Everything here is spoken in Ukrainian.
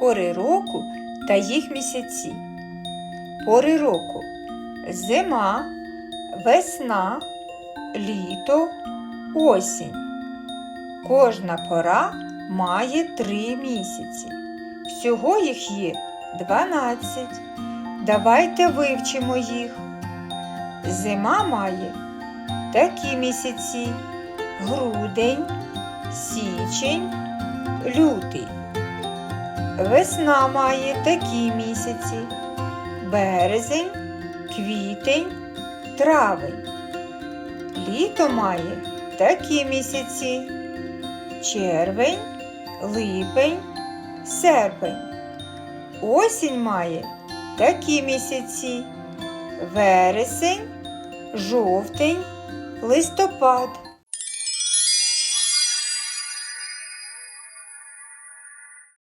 Пори року та їх місяці. Пори року зима, весна, літо, осінь. Кожна пора має три місяці. Всього їх є 12. Давайте вивчимо їх. Зима має такі місяці: грудень, січень, лютий. Весна має такі місяці: березень, квітень, травень. Літо має такі місяці: червень, липень, серпень. Осінь має такі місяці: вересень, жовтень, листопад.